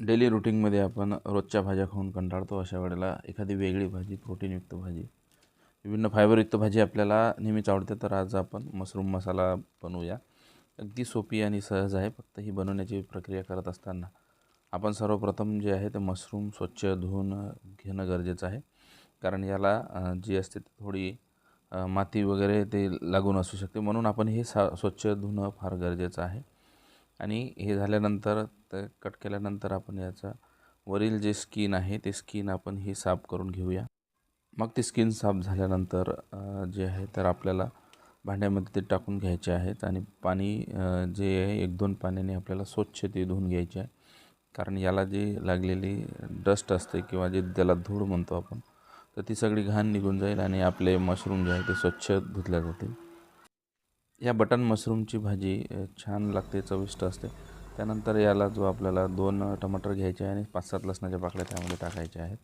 Daily रुटीनमध्ये आपण रोजच्या भाज्या खाऊन कंटाळतो. अशा वेळेला एखादी वेगळी भाजी प्रोटीनयुक्त भाजी. विभिन्न फायबरयुक्त भाजी आपल्याला नेहमीच आवडते. तर आज आपण मशरूम मसाला बनवूया. अगदी सोपी आणि सहज आहे. फक्त ही बनवण्याची प्रक्रिया करत असताना आपण सर्वप्रथम जे आहे ते मशरूम स्वच्छ धुवून घेणं गरजेचं आहे. कारण याला जी असते ती थोडी माती वगैरे ते लागून असू शकते. म्हणून आपण हे सा स्वच्छ धुणं फार गरजेचं आहे. आणि हे झाल्यानंतर तर कट केल्यानंतर आपण याचा वरील जे स्किन आहे ते स्किन आपण ही साफ करून घेऊया. मग ती स्किन साफ झाल्यानंतर जे आहे तर आपल्याला भांड्यामध्ये ते टाकून घ्यायचे आहेत आणि पाणी जे आहे एक दोन पाण्याने आपल्याला स्वच्छ ते धुवून घ्यायचे आहे. कारण याला जी लागलेली डस्ट असते किंवा जे त्याला धूळ म्हणतो आपण तर ती सगळी घाण निघून जाईल आणि आपले मशरूम जे आहे ते स्वच्छ धुतल्या जातील. या बटन मशरूमची भाजी छान लागते चविष्ट असते. त्यानंतर याला जो आपल्याला दोन टमाटर घ्यायचे आहे आणि पाच सात लसणाच्या पाकळ्या त्यामध्ये टाकायच्या आहेत.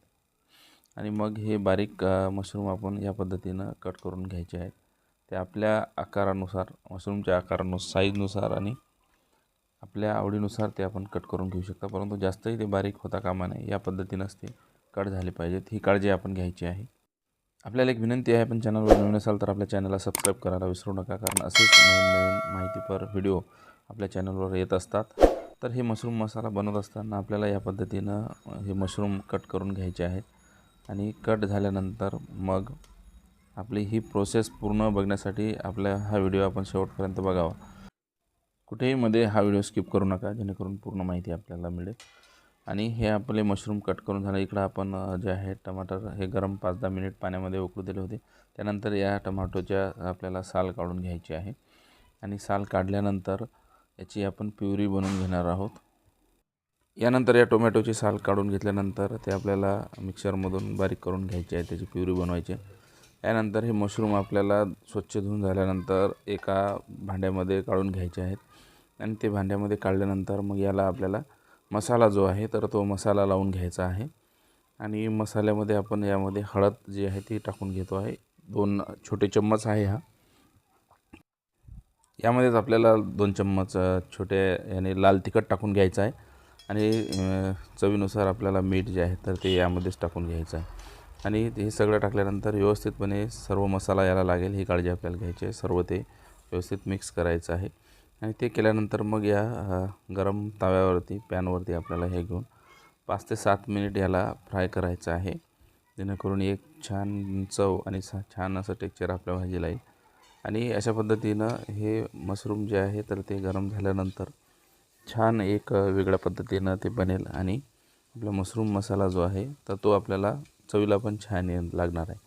आणि मग हे बारीक मशरूम आपण या पद्धतीनं कट करून घ्यायचे आहेत. ते आपल्या आकारानुसार मशरूमच्या आकारानुसार साईजनुसार आणि आपल्या आवडीनुसार ते आपण कट करून घेऊ शकता. परंतु जास्तही ते बारीक होता कामा नये. या पद्धतीनंच ते कट झाले पाहिजेत. ही काळजी आपण घ्यायची आहे. आपल्याला एक विनंती आहे पण चॅनलवर नवीन असाल तर आपल्या चॅनलला सबस्क्राईब करायला विसरू नका. कारण असेच नवीन नवीन माहितीपर व्हिडिओ आपल्या चॅनलवर येत असतात. तर हे मशरूम मसाला बनवत असताना आपल्याला या पद्धतीनं हे मशरूम कट करून घ्यायचे आहेत. आणि कट झाल्यानंतर मग आपली ही प्रोसेस पूर्ण बघण्यासाठी आपला हा व्हिडिओ आपण शेवटपर्यंत बघावा. कुठेही मध्ये हा व्हिडिओ स्किप करू नका जेणेकरून पूर्ण माहिती आपल्याला मिळेल. आणि हे आपले मशरूम कट करून झालं. इकडं आपण जे आहे टमाटर हे गरम पाच दहा मिनिट पाण्यामध्ये उकळू दिले होते. त्यानंतर या टमाटोच्या आपल्याला साल काढून घ्यायची आहे. आणि साल काढल्यानंतर याची आपण प्युरी बनवून घेणार आहोत. यानंतर या टोमॅटोची साल काढून घेतल्यानंतर ते आपल्याला मिक्सरमधून बारीक करून घ्यायची आहे त्याची प्युरी बनवायची यानंतर हे मशरूम आपल्याला स्वच्छ धुवून झाल्यानंतर एका भांड्यामध्ये काढून घ्यायचे आहेत. आणि ते भांड्यामध्ये काढल्यानंतर मग याला आपल्याला मसाला जो आहे तर तो मसाला लावून घ्यायचा आहे. आणि मसाल्यामध्ये आपण यामध्ये हळद जी आहे ती टाकून घेतो आहे. दोन छोटे चम्मच आहे हा. यामध्येच आपल्याला दोन चम्मच छोटे याने लाल तिखट टाकून घ्यायचं आहे. आणि चवीनुसार आपल्याला मीठ जे आहे तर ते यामध्येच टाकून घ्यायचं आहे. आणि हे सगळं टाकल्यानंतर व्यवस्थितपणे सर्व मसाला याला लागेल ही काळजी आपल्याला घ्यायची आहे. सर्व ते व्यवस्थित मिक्स करायचं आहे. आणि ते केल्यानंतर मग या गरम तव्यावरती पॅनवरती आपल्याला हे घेऊन पाच ते सात मिनिट याला फ्राय करायचं आहे. जेणेकरून एक छान चव आणि छान असं टेक्चर आपल्या भाजीला येईल. आणि अशा पद्धतीनं हे मशरूम जे आहे तर ते गरम झाल्यानंतर छान एक वेगळ्या पद्धतीनं ते बनेल आणि आपला मशरूम मसाला जो आहे तर तो आपल्याला चवीला पण छान ये लागणार आहे.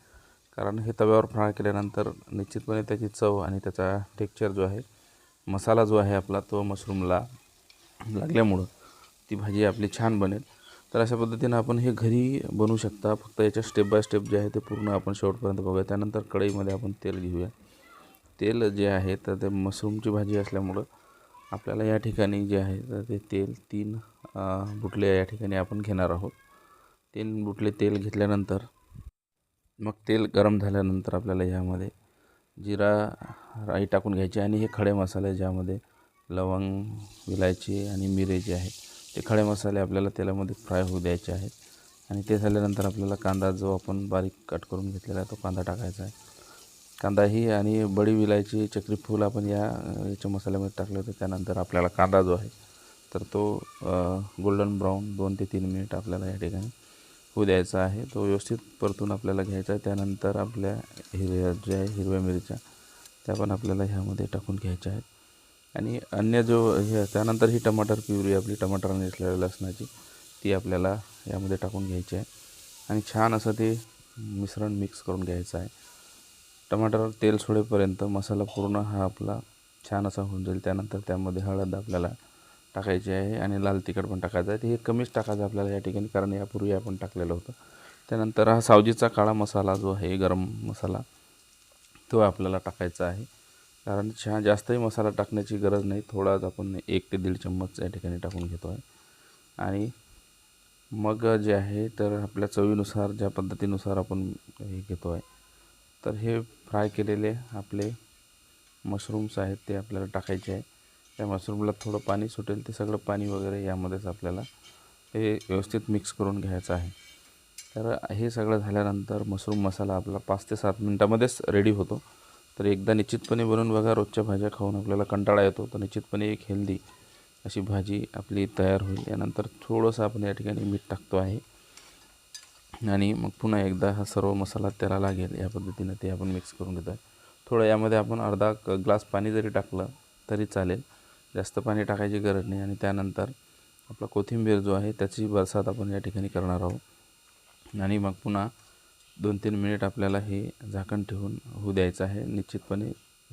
कारण हे तव्यावर फ्राय केल्यानंतर निश्चितपणे त्याची चव आणि त्याचा टेक्चर जो आहे मसाला जो आहे आपला तो मशरूमला लागल्यामुळं ती भाजी आपली छान बनेल. तर अशा पद्धतीनं आपण हे घरी बनवू शकता. फक्त याच्या स्टेप बाय स्टेप जे आहे ते पूर्ण आपण शेवटपर्यंत बघूया. त्यानंतर कढईमध्ये आपण तेल घेऊया. तेल जे आहे तर ते मशरूमची भाजी असल्यामुळं आपल्याला या ठिकाणी जे आहे तर ते तेल तीन बुटले या ठिकाणी आपण घेणार आहोत. तीन बुटले तेल घेतल्यानंतर मग तेल गरम झाल्यानंतर आपल्याला ह्यामध्ये जिरा राई टाकून घ्यायची आणि हे खडे मसाले ज्यामध्ये लवंग विलायची आणि मिरे जे आहे ते खडे मसाले आपल्याला तेलामध्ये फ्राय होऊ द्यायचे आहेत. आणि ते झाल्यानंतर आपल्याला कांदा जो आपण बारीक कट करून घेतलेला आहे तो कांदा टाकायचा आहे. कांदाही आणि बडी विलायची चक्रीफूल आपण या याच्या मसाल्यामध्ये टाकले होते. त्यानंतर आपल्याला कांदा जो आहे तर तो गोल्डन ब्राऊन दोन ते तीन मिनिट आपल्याला या ठिकाणी होऊ द्यायचा आहे. तो व्यवस्थित परतून आपल्याला घ्यायचा आहे. त्यानंतर आपल्या हिरव्या ज्या आहे हिरव्या मिरच्या त्या पण आपल्याला ह्यामध्ये टाकून घ्यायच्या आहेत. आणि अन्य जो हे त्यानंतर ही टमाटर प्युरी आपली टमाटरने असलेल्या लसणाची ती आपल्याला यामध्ये टाकून घ्यायची आहे. आणि छान असं ते मिश्रण मिक्स करून घ्यायचं आहे. टमाटर तेल सोडेपर्यंत मसाला पूर्ण हा आपला छान असा होऊन जाईल. त्यानंतर त्यामध्ये हळद आपल्याला टाकायची आहे आणि लाल तिखट पण टाकायचं आहे. ते हे कमीच टाकायचं आपल्याला या ठिकाणी कारण यापूर्वी आपण टाकलेलं होतं. त्यानंतर हा सावजीचा काळा मसाला जो आहे गरम मसाला तो आपल्याला टाकायचा आहे. कारण छान जास्तही मसाला टाकण्याची गरज नाही. थोडाच आपण एक ते दीड चम्मच या ठिकाणी टाकून घेतो आहे. आणि मग जे आहे तर आपल्या चवीनुसार ज्या पद्धतीनुसार आपण हे घेतो आहे तर हे फ्राय केलेले आपले मशरूम्स आहेत ते आपल्याला टाकायचे आहे. त्या मशरूमला थोडं पाणी सुटेल ते सगळं पाणी वगैरे यामध्येच आपल्याला हे व्यवस्थित मिक्स करून घ्यायचं आहे. तर हे सगळं झाल्यानंतर मशरूम मसाला आपला पाच ते सात मिनटामध्येच रेडी होतो. तर एकदा निश्चितपणे बनवून बघा रोजच्या भाज्या खाऊन आपल्याला कंटाळा येतो. तर निश्चितपणे एक हेल्दी अशी भाजी आपली तयार होईल. यानंतर थोडंसं आपण या ठिकाणी मीठ टाकतो आहे. आणि मग पुन्हा एकदा हा सर्व मसाला त्याला लागेल या पद्धतीनं ते आपण मिक्स करून घेतो थोडं यामध्ये आपण अर्धा ग्लास पाणी जरी टाकलं तरी चालेल. जास्त पाणी टाकायची गरज नाही आणि त्यानंतर आपला कोथिंबीर जो आहे त्याची बरसात आपण या ठिकाणी करणार आहोत. आणि मग पुन्हा दोन तीन मिनिट आपल्याला हे झाकण ठेवून होऊ द्यायचं आहे. निश्चितपणे